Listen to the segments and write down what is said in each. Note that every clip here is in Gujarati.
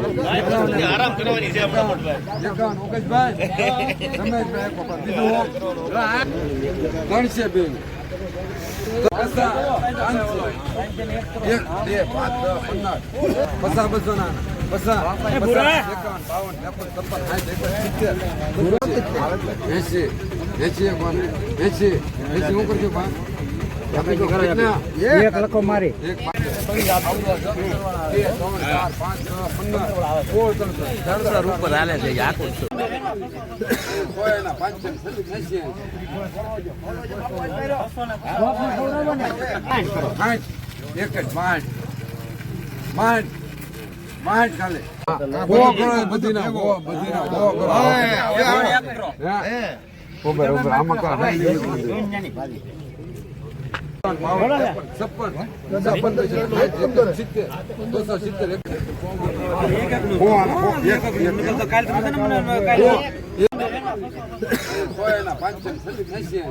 આરામ કરવાની છે ગણશે બેન પસા એક બે પાંચ દસ પંદર પસા બસો ના એસી એસી એસી હું કરજો ભાઈ? એક લખો મારી ઉપર હાલે છે આખું એક જ પાંચ. પાંચ. પાંચ ખાલી. બધું. આમાં, ગો, એક, એક, એક. સોયના પાંચસો, એંશી.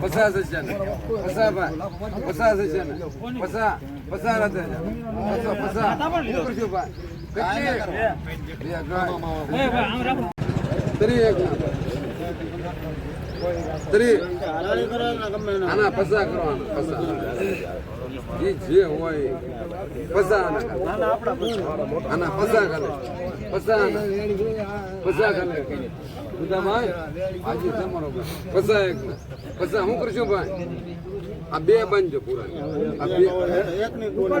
પચાસ ને. પચાસ પચાસ ને. પચાસ પચાસ. એક આના પસા કરવાના પસા એ જે હોય પસા આના પસા કરે પસા પસા કરે બધા તમારો પસા એક પસા હું કરશું ભાઈ આ બે બંધ પૂરા આ બે ઉપર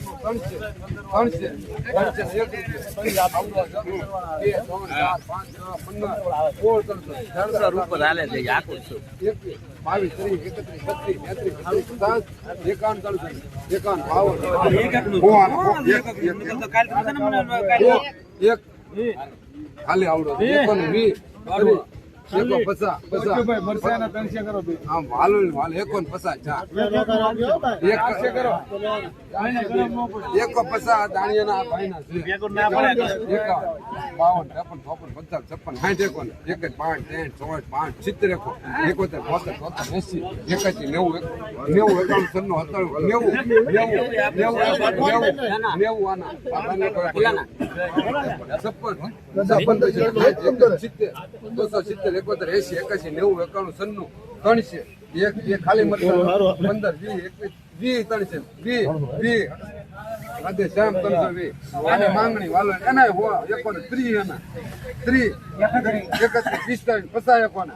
બાવીસ ત્રીસ એકત્રીસ બત્રીસ તેત્રીસ બત્રીસ પચાસ એકાવન ત્રણસો એકાવન બાવન એક ખાલી આવડો એકો ને વી ત્રીસ, એકો પચાસ પચાસ આમ હાલો હાલો એકો ને પચાસ ચાર એક એકો પચાસ દાણિયાના ભાઈના છે. એકાવન બાવન ત્રેપન ચોપન પચાસ છપ્પન સાઠ એકો ને એક જ પાંચ ત્રણ ચોવીસ પાંચ સિત્તેર એકો. એકોતેર બોતેર તોતેર એસી એકાસી નેવું એક- નેવું એકાણું સન્નું સત્તાણું. નેવું નેવું નેવું નેવું નેવું આના. છપ્પન છપ્પન સિત્તેર બસો સિત્તેર એકોતેર એસી એકાસી નેવું એકાણું સન્નું ત્રણસે એક બે ખાલી મરચાં પંદર વીસ એકવીસ વીસ ત્રણસે વીસ વીસ. રાધે શ્યામ ત્રણસો વીસ. માંગણી વાલો એના એકોને ત્રીસ એના. ત્રીસ. એકત્રીસ પિસ્તાળીસ પચાસ એકોને.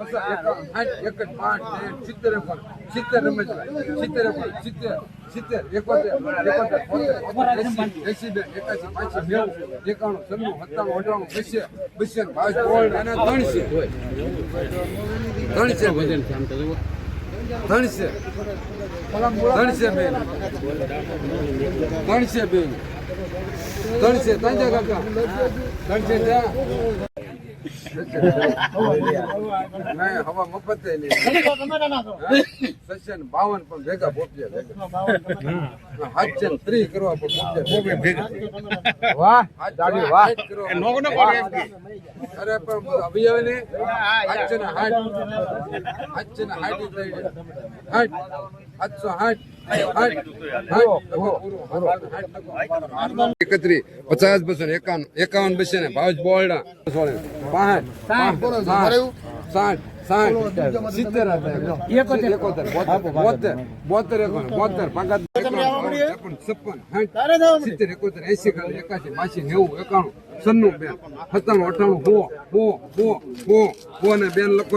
પચાસ એકાવન સાઠ એકસઠ પાંચ ત્રણ સિત્તેર એકોને. સિત્તેર રમેશભાઈ સિત્તેર એકોને સિત્તેર. સિત્તેર એકોતેર એકોતેર એસી બે એકાસી પાંચસી નેવું એકાણું સત્તાણું અઠાણું બસે બસે પાંચ ઓળ અને ત્રણસે ત્રણસે ત્રણસે ત્રણસે બેન ત્રણસે બેન ત્રણસે ત્રણસે કાકા ત્રણસે ત્યાં હવા મફત સસ્ય ને બાવન પણ ભેગા પોપજે હાથ ત્રીસ કરવા પણ ભેગા. વાહ દાડી વાહ. અરે પણ અભી હવે ને? છે ને હાથ છે ને હાથ એકત્રીસ પચાસ બસો ને એકાવન એકાવન બસો ને ભાવ બોલડા. પાંચ સાઠ. સાઠ સિત્તેર એકોતેર. બોતેર બોતેર. એકોન બોતેર પાંચ છપ્પન સાઠ સિત્તેર એકોતેર એસી એકાસી બાસી નેવું એકાણું સન્નું બેન સત્તાણું અઠાણું હો હો હો હો હો ને બેન લોકો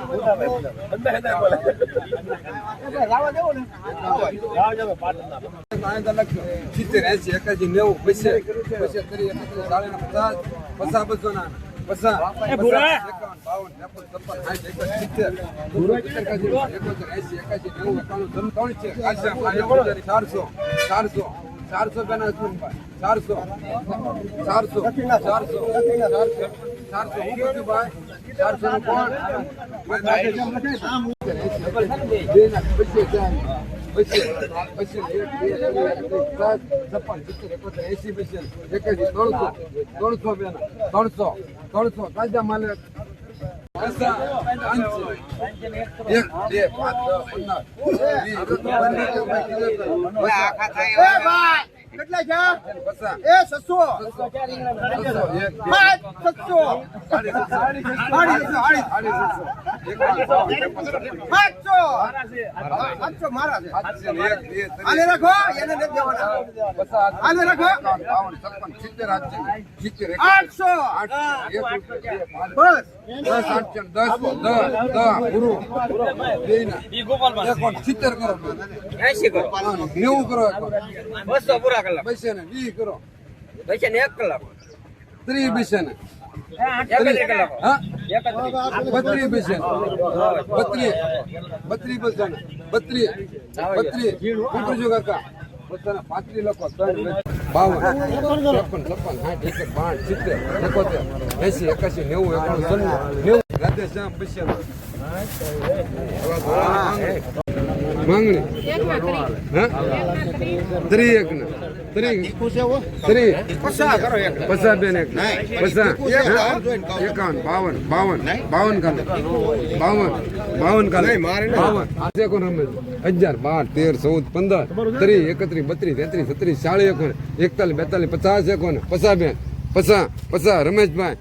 સિત્તેર એસી એકાસી નેવું પૈસે પૈસે ત્રીસ એકત્રીસ ચાલીસ પચાસ પચાસ બસો ના ચારસો ચારસો ચારસો અશ્વિનભાઈ ચારસો ચારસો ચારસો ચારસો ચારસો હું કીધું ભાઈ ચારસો નું કોણ ત્રણસો ત્રણસો ત્રણસો ત્રણસો તાજા માલે પચાસ, પાંચસો, કેટલા છે? એ સસો પાંચ સસો પાંચસો પાંચસો મારા છે. આને રાખો એને નથી દેવાના. આને રાખો. આઠસો, સિત્તેર, બસ દસ આઠસો, દસ, દસ, દસ. એકોણ, સિત્તેર કરો. નેવું કરો બસો પૂરા કલાક. પૈસે ને વીસ કરો. ને એક કલાક. ને કાકા. પોતાના લખો બાવન. ત્રેપન છપ્પન સાઠ એકસઠ સિત્તેર એકોતેર એસી એકાસી નેવું એકાણું નેવું. રાધે શ્યામ પૈસે માંગણી? હા? ત્રી એક ને ત્રી ત્રી પચાસ બેન એક. પચાસ. એકાવન, બાવન બાવન. બાવન કાલે બાવન. બાવન કાલે બાવન. આજે કોણ એકતાલીસ, બેતાલીસ, પચાસ એકોણ પચાસ બેન. પચાસ પચાસ, રમેશભાઈ.